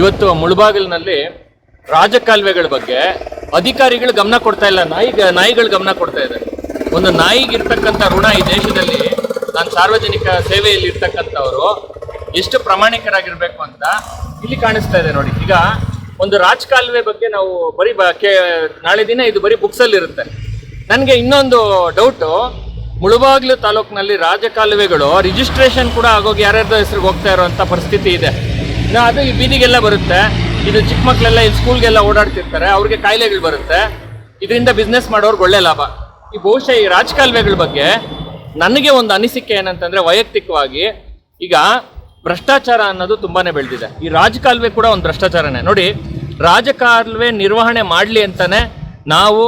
ಇವತ್ತು ಮುಳುಬಾಗಿಲಿನಲ್ಲಿ ರಾಜಕಾಲುವೆಗಳ ಬಗ್ಗೆ ಅಧಿಕಾರಿಗಳು ಗಮನ ಕೊಡ್ತಾ ಇಲ್ಲ, ನಾಯಿ, ನಾಯಿಗಳು ಗಮನ ಕೊಡ್ತಾ ಇದೆ. ಒಂದು ನಾಯಿಗಿರ್ತಕ್ಕಂಥ ಋಣ ಈ ದೇಶದಲ್ಲಿ, ನಾನು ಸಾರ್ವಜನಿಕ ಸೇವೆಯಲ್ಲಿ ಇರ್ತಕ್ಕಂಥವ್ರು, ಎಷ್ಟು ಪ್ರಾಮಾಣಿಕರಾಗಿರ್ಬೇಕು ಅಂತ ಇಲ್ಲಿ ಕಾಣಿಸ್ತಾ ಇದೆ ನೋಡಿ. ಈಗ ಒಂದು ರಾಜಕಾಲುವೆ ಬಗ್ಗೆ ನಾವು ಬರೀ ಕೇ, ನಾಳೆ ದಿನ ಇದು ಬರೀ ಬುಕ್ಸಲ್ಲಿ ಇರುತ್ತೆ. ನನಗೆ ಇನ್ನೊಂದು ಡೌಟು ಮುಳುಬಾಗಿಲು ತಾಲೂಕಿನಲ್ಲಿ ರಾಜಕಾಲುವೆಗಳು ರಿಜಿಸ್ಟ್ರೇಷನ್ ಕೂಡ ಆಗೋಗಿ ಯಾರ್ಯಾರ್ದೋ ಹೆಸರಿಗೆ ಹೋಗ್ತಾ ಇರೋವಂಥ ಪರಿಸ್ಥಿತಿ ಇದೆ. ಅದು ಈ ಬೀದಿಗೆಲ್ಲ ಬರುತ್ತೆ. ಇದು ಚಿಕ್ಕ ಮಕ್ಕಳೆಲ್ಲ ಇಲ್ಲಿ ಸ್ಕೂಲ್ಗೆಲ್ಲ ಓಡಾಡ್ತಿರ್ತಾರೆ. ಅವ್ರಿಗೆ ಕಾಯಿಲೆಗಳು ಬರುತ್ತೆ. ಇದರಿಂದ ಬಿಸ್ನೆಸ್ ಮಾಡೋರ್ಗೆ ಒಳ್ಳೆ ಲಾಭ. ಈ ಬಹುಶಃ ಈ ರಾಜಕಾಲುವೆಗಳ ಬಗ್ಗೆ ನನಗೆ ಒಂದು ಅನಿಸಿಕೆ ಏನಂತಂದ್ರೆ ವೈಯಕ್ತಿಕವಾಗಿ ಈಗ ಭ್ರಷ್ಟಾಚಾರ ಅನ್ನೋದು ತುಂಬಾನೇ ಬೆಳೆದಿದೆ. ಈ ರಾಜಕಾಲುವೆ ಕೂಡ ಒಂದು ಭ್ರಷ್ಟಾಚಾರನೇ. ನೋಡಿ, ರಾಜಕಾಲುವೆ ನಿರ್ವಹಣೆ ಮಾಡಲಿ ಅಂತಾನೆ ನಾವು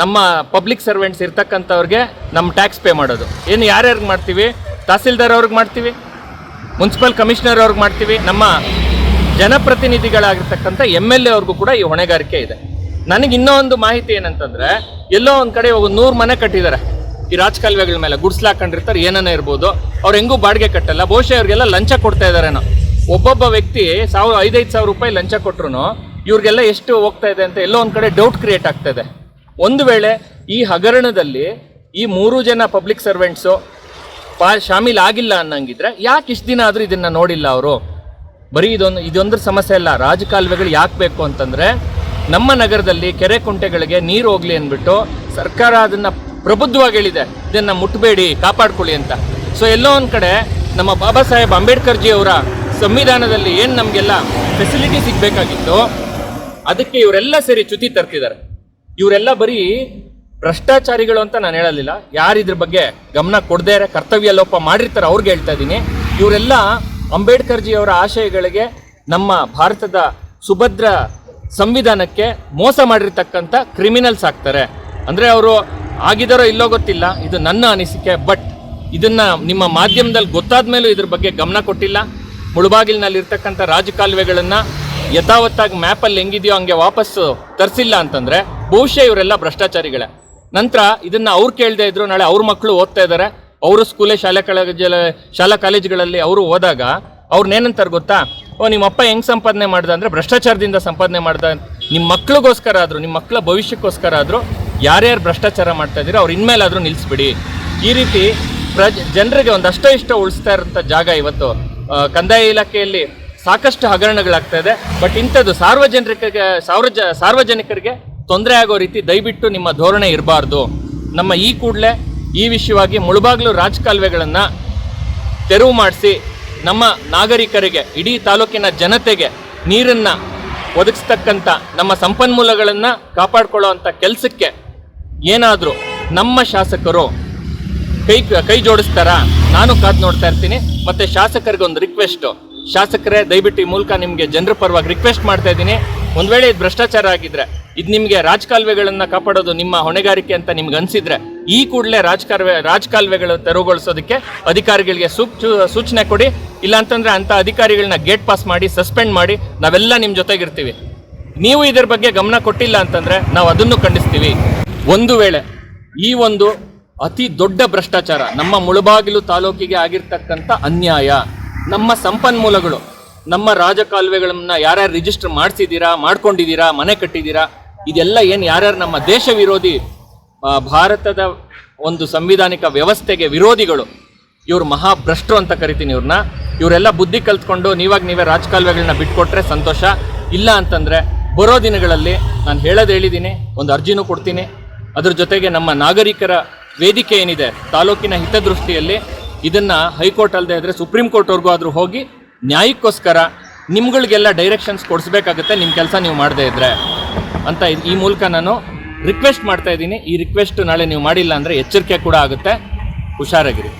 ನಮ್ಮ ಪಬ್ಲಿಕ್ ಸರ್ವೆಂಟ್ಸ್ ಇರ್ತಕ್ಕಂಥವ್ರಿಗೆ ನಮ್ಮ ಟ್ಯಾಕ್ಸ್ ಪೇ ಮಾಡೋದು. ಏನು ಯಾರ್ಯಾರಿಗೆ ಮಾಡ್ತೀವಿ? ತಹಸೀಲ್ದಾರ್ ಅವ್ರಿಗೆ ಮಾಡ್ತೀವಿ? ಮುನ್ಸಿಪಲ್ ಕಮಿಷನರ್ ಅವ್ರಿಗೆ ಮಾಡ್ತೀವಿ. ನಮ್ಮ ಜನಪ್ರತಿನಿಧಿಗಳಾಗಿರ್ತಕ್ಕಂಥ ಎಂ ಎಲ್ ಎ ಅವ್ರಿಗೂ ಕೂಡ ಈ ಹೊಣೆಗಾರಿಕೆ ಇದೆ. ನನಗೆ ಇನ್ನೂ ಒಂದು ಮಾಹಿತಿ ಏನಂತಂದ್ರೆ, ಎಲ್ಲೋ ಒಂದು ಕಡೆ ಇವಾಗ ನೂರು ಮನೆ ಕಟ್ಟಿದ್ದಾರೆ ಈ ರಾಜಕಾಲುವೆಗಳ ಮೇಲೆ ಗುಡ್ಸ್ಲು ಹಾಕೊಂಡಿರ್ತಾರೆ ಇರ್ಬೋದು. ಅವ್ರು ಹೆಂಗೂ ಬಾಡಿಗೆ ಕಟ್ಟಲ್ಲ. ಬಹುಶಃ ಅವ್ರಿಗೆಲ್ಲ ಲಂಚ ಕೊಡ್ತಾ ಇದ್ದಾರೇನೋ ಒಬ್ಬೊಬ್ಬ ವ್ಯಕ್ತಿ ಸಾವಿರ ಐದೈದು ಸಾವಿರ ರೂಪಾಯಿ ಲಂಚ ಕೊಟ್ರು ಇವ್ರಿಗೆಲ್ಲ ಎಷ್ಟು ಹೋಗ್ತಾ ಇದೆ ಅಂತ ಎಲ್ಲೋ ಒಂದು ಕಡೆ ಡೌಟ್ ಕ್ರಿಯೇಟ್ ಆಗ್ತಾ ಇದೆ. ಒಂದು ವೇಳೆ ಈ ಹಗರಣದಲ್ಲಿ ಈ ಮೂರು ಜನ ಪಬ್ಲಿಕ್ ಸರ್ವೆಂಟ್ಸು ಪಾ ಶಾಮೀಲ್ ಆಗಿಲ್ಲ ಅನ್ನಂಗಿದ್ರೆ ಯಾಕೆ ಇಷ್ಟು ದಿನ ಆದರೂ ಇದನ್ನ ನೋಡಿಲ್ಲ ಅವರು? ಬರೀ ಇದೊಂದು ಇದೊಂದ್ರ ಸಮಸ್ಯೆ ಅಲ್ಲ. ರಾಜಕಾಲುವೆಗಳು ಯಾಕೆ ಬೇಕು ಅಂತಂದ್ರೆ ನಮ್ಮ ನಗರದಲ್ಲಿ ಕೆರೆ ಕುಂಟೆಗಳಿಗೆ ನೀರು ಹೋಗ್ಲಿ ಅಂದ್ಬಿಟ್ಟು ಸರ್ಕಾರ ಅದನ್ನ ಪ್ರಬುದ್ಧವಾಗಿ ಹೇಳಿದೆ. ಇದನ್ನ ಮುಟ್ಟಬೇಡಿ ಕಾಪಾಡ್ಕೊಳ್ಳಿ ಅಂತ. ಸೊ ಎಲ್ಲೋ ಒಂದ್ ಕಡೆ ನಮ್ಮ ಬಾಬಾ ಸಾಹೇಬ್ ಅಂಬೇಡ್ಕರ್ ಜಿ ಅವರ ಸಂವಿಧಾನದಲ್ಲಿ ಏನು ನಮಗೆಲ್ಲ ಫೆಸಿಲಿಟಿ ಸಿಗ್ಬೇಕಾಗಿತ್ತು, ಅದಕ್ಕೆ ಇವರೆಲ್ಲ ಸೇರಿ ಚ್ಯುತಿ ತರ್ತಿದ್ದಾರೆ. ಇವರೆಲ್ಲ ಬರೀ ಭ್ರಷ್ಟಾಚಾರಿಗಳು ಅಂತ ನಾನು ಹೇಳಲಿಲ್ಲ. ಯಾರು ಇದ್ರ ಬಗ್ಗೆ ಗಮನ ಕೊಡದೇ ಕರ್ತವ್ಯ ಲೋಪ ಮಾಡಿರ್ತಾರೆ ಅವ್ರಿಗೆ ಹೇಳ್ತಾ ಇದ್ದೀನಿ. ಇವರೆಲ್ಲ ಅಂಬೇಡ್ಕರ್ ಜಿ ಅವರ ಆಶಯಗಳಿಗೆ ನಮ್ಮ ಭಾರತದ ಸುಭದ್ರ ಸಂವಿಧಾನಕ್ಕೆ ಮೋಸ ಮಾಡಿರ್ತಕ್ಕಂಥ ಕ್ರಿಮಿನಲ್ಸ್ ಆಗ್ತಾರೆ. ಅಂದರೆ ಅವರು ಆಗಿದಾರೋ ಇಲ್ಲೋ ಗೊತ್ತಿಲ್ಲ, ಇದು ನನ್ನ ಅನಿಸಿಕೆ ಬಟ್ ಇದನ್ನ ನಿಮ್ಮ ಮಾಧ್ಯಮದಲ್ಲಿ ಗೊತ್ತಾದ ಮೇಲೂ ಇದ್ರ ಬಗ್ಗೆ ಗಮನ ಕೊಟ್ಟಿಲ್ಲ. ಮುಳುಬಾಗಿಲಿನಲ್ಲಿ ಇರ್ತಕ್ಕಂಥ ರಾಜಕಾಲುವೆಗಳನ್ನ ಯಥಾವತ್ತಾಗಿ ಮ್ಯಾಪಲ್ಲಿ ಹೆಂಗಿದೆಯೋ ಹಂಗೆ ವಾಪಸ್ಸು ತರಿಸಿಲ್ಲ ಅಂತಂದ್ರೆ ಬಹುಶಃ ಇವರೆಲ್ಲ ಭ್ರಷ್ಟಾಚಾರಿಗಳೇ. ನಂತರ ಇದನ್ನ ಅವ್ರು ಕೇಳದೇ ಇದ್ರು, ನಾಳೆ ಅವ್ರ ಮಕ್ಕಳು ಓದ್ತಾ ಇದ್ದಾರೆ ಅವರು ಸ್ಕೂಲೇ ಶಾಲೆ ಕಾಲೇಜಲ್ಲಿ ಶಾಲಾ ಕಾಲೇಜುಗಳಲ್ಲಿ ಅವರು ಹೋದಾಗ ಅವ್ರನ್ನೇನಂತಾರೆ ಗೊತ್ತಾ? ಓ, ನಿಮ್ಮ ಅಪ್ಪ ಹೆಂಗ್ ಸಂಪಾದನೆ ಮಾಡ್ದ ಅಂದ್ರೆ ಭ್ರಷ್ಟಾಚಾರದಿಂದ ಸಂಪಾದನೆ ಮಾಡ್ದ. ನಿಮ್ಮ ಮಕ್ಳಿಗೋಸ್ಕರ ಆದ್ರು ನಿಮ್ಮ ಮಕ್ಕಳ ಭವಿಷ್ಯಕ್ಕೋಸ್ಕರ ಆದ್ರು, ಯಾರ್ಯಾರು ಭ್ರಷ್ಟಾಚಾರ ಮಾಡ್ತಾ ಇದ್ದೀರೋ ಅವ್ರು ಇನ್ಮೇಲಾದರೂ ನಿಲ್ಲಿಸ್ಬಿಡಿ ಈ ರೀತಿ ಪ್ರಜ, ಜನರಿಗೆ ಒಂದಷ್ಟೇ ಇಷ್ಟ ಉಳಿಸ್ತಾ ಇರೋಂಥ ಜಾಗ ಇವತ್ತು. ಕಂದಾಯ ಇಲಾಖೆಯಲ್ಲಿ ಸಾಕಷ್ಟು ಹಗರಣಗಳಾಗ್ತಾ ಇದೆ, ಬಟ್ ಇಂಥದ್ದು ಸಾರ್ವಜನಿಕರಿಗೆ, ಸಾರ್ವಜ, ಸಾರ್ವಜನಿಕರಿಗೆ ತೊಂದರೆ ಆಗೋ ರೀತಿ ದಯವಿಟ್ಟು ನಿಮ್ಮ ಧೋರಣೆ ಇರಬಾರ್ದು. ನಮ್ಮ ಈ ಕೂಡಲೇ ಈ ವಿಷಯವಾಗಿ ಮುಳುಬಾಗ್ಲು ರಾಜಕಾಲುವೆಗಳನ್ನು ತೆರವು ಮಾಡಿಸಿ ನಮ್ಮ ನಾಗರಿಕರಿಗೆ, ಇಡೀ ತಾಲೂಕಿನ ಜನತೆಗೆ ನೀರನ್ನು ಒದಗಿಸ್ತಕ್ಕಂಥ ನಮ್ಮ ಸಂಪನ್ಮೂಲಗಳನ್ನು ಕಾಪಾಡ್ಕೊಳ್ಳೋವಂಥ ಕೆಲಸಕ್ಕೆ ಏನಾದರೂ ನಮ್ಮ ಶಾಸಕರು ಕೈ ಕೈ ಜೋಡಿಸ್ತಾರಾ? ನಾನು ಕಾದು ನೋಡ್ತಾ ಇರ್ತೀನಿ. ಮತ್ತು ಶಾಸಕರಿಗೆ ಒಂದು ರಿಕ್ವೆಸ್ಟ್ ಶಾಸಕರೇ, ದಯವಿಟ್ಟು ಈ ಮೂಲಕ ನಿಮಗೆ ಜನರ ಪರವಾಗಿ ರಿಕ್ವೆಸ್ಟ್ ಮಾಡ್ತಾ ಇದ್ದೀನಿ. ಒಂದು ವೇಳೆ ಇದು ಭ್ರಷ್ಟಾಚಾರ ಆಗಿದ್ರೆ ಇದು ನಿಮಗೆ ರಾಜಕಾಲುವೆಗಳನ್ನ ಕಾಪಾಡೋದು ನಿಮ್ಮ ಹೊಣೆಗಾರಿಕೆ ಅಂತ ನಿಮ್ಗೆ ಅನ್ಸಿದ್ರೆ ಈ ಕೂಡಲೇ ರಾಜಕಾಲುವೆ ರಾಜಕಾಲುವೆಗಳು ತೆರವುಗೊಳಿಸೋದಕ್ಕೆ ಅಧಿಕಾರಿಗಳಿಗೆ ಸೂಚ ಸೂಚನೆ ಕೊಡಿ. ಇಲ್ಲ ಅಂತಂದ್ರೆ ಅಂತ ಅಧಿಕಾರಿಗಳನ್ನ ಗೇಟ್ ಪಾಸ್ ಮಾಡಿ, ಸಸ್ಪೆಂಡ್ ಮಾಡಿ ನಾವೆಲ್ಲ ನಿಮ್ಮ ಜೊತೆಗಿರ್ತೀವಿ. ನೀವು ಇದರ ಬಗ್ಗೆ ಗಮನ ಕೊಟ್ಟಿಲ್ಲ ಅಂತಂದ್ರೆ ನಾವು ಅದನ್ನು ಖಂಡಿಸ್ತೀವಿ. ಒಂದು ವೇಳೆ ಈ ಒಂದು ಅತಿ ದೊಡ್ಡ ಭ್ರಷ್ಟಾಚಾರ ನಮ್ಮ ಮುಳುಬಾಗಿಲು ತಾಲೂಕಿಗೆ ಆಗಿರ್ತಕ್ಕಂಥ ಅನ್ಯಾಯ, ನಮ್ಮ ಸಂಪನ್ಮೂಲಗಳು, ನಮ್ಮ ರಾಜಕಾಲುವೆಗಳನ್ನ ಯಾರ್ಯಾರು ರಿಜಿಸ್ಟರ್ ಮಾಡಿಸಿದ್ದೀರಾ ಮಾಡ್ಕೊಂಡಿದ್ದೀರಾ ಮನೆ ಕಟ್ಟಿದ್ದೀರಾ ಇದೆಲ್ಲ ಏನು ಯಾರ್ಯಾರು ನಮ್ಮ ದೇಶ ವಿರೋಧಿ ಭಾರತದ ಒಂದು ಸಂವಿಧಾನಿಕ ವ್ಯವಸ್ಥೆಗೆ ವಿರೋಧಿಗಳು, ಇವ್ರು ಮಹಾಭ್ರಷ್ಟರು ಅಂತ ಕರಿತೀನಿ ಇವ್ರನ್ನ ಇವರೆಲ್ಲ ಬುದ್ಧಿ ಕಲ್ತ್ಕೊಂಡು ನೀವಾಗ ನೀವೇ ರಾಜಕಾಲುವೆಗಳನ್ನ ಬಿಟ್ಕೊಟ್ರೆ ಸಂತೋಷ. ಇಲ್ಲ ಅಂತಂದ್ರೆ ಬರೋ ದಿನಗಳಲ್ಲಿ ನಾನು ಹೇಳೋದು ಹೇಳಿದ್ದೀನಿ ಒಂದು ಅರ್ಜಿನೂ ಕೊಡ್ತೀನಿ. ಅದ್ರ ಜೊತೆಗೆ ನಮ್ಮ ನಾಗರಿಕರ ವೇದಿಕೆ ಏನಿದೆ, ತಾಲೂಕಿನ ಹಿತದೃಷ್ಟಿಯಲ್ಲಿ ಇದನ್ನ ಹೈಕೋರ್ಟ್ ಅಲ್ಲದೆ ಆದರೆ ಸುಪ್ರೀಂ ಕೋರ್ಟ್ವರೆಗೂ ಆದರೂ ಹೋಗಿ ನ್ಯಾಯಕ್ಕೋಸ್ಕರ ನಿಮ್ಗಳಿಗೆಲ್ಲ ಡೈರೆಕ್ಷನ್ಸ್ ಕೊಡಿಸ್ಬೇಕಾಗುತ್ತೆ ನಿಮ್ಮ ಕೆಲಸ ನೀವು ಮಾಡದೇ ಇದ್ರೆ. ಅಂತ ಈ ಮೂಲಕ ನಾನು ರಿಕ್ವೆಸ್ಟ್ ಮಾಡ್ತಾ ಇದ್ದೀನಿ. ಈ ರಿಕ್ವೆಸ್ಟ್ ನಾಳೆ ನೀವು ಮಾಡಿಲ್ಲ ಅಂದರೆ ಎಚ್ಚರಿಕೆ ಕೂಡ ಆಗುತ್ತೆ. ಹುಷಾರಾಗಿರಿ.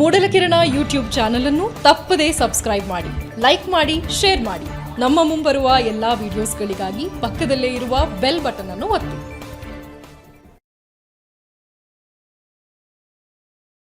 ಮೂಡಲಕಿರಣ ಯೂಟ್ಯೂಬ್ ಚಾನಲ್ ಅನ್ನು ತಪ್ಪದೇ ಸಬ್ಸ್ಕ್ರೈಬ್ ಮಾಡಿ, ಲೈಕ್ ಮಾಡಿ, ಶೇರ್ ಮಾಡಿ. ನಮ್ಮ ಮುಂಬರುವ ಎಲ್ಲಾ ವಿಡಿಯೋಸ್ಗಳಿಗಾಗಿ ಪಕ್ಕದಲ್ಲೇ ಇರುವ ಬೆಲ್ ಬಟನ್ ಅನ್ನು ಒತ್ತಿ.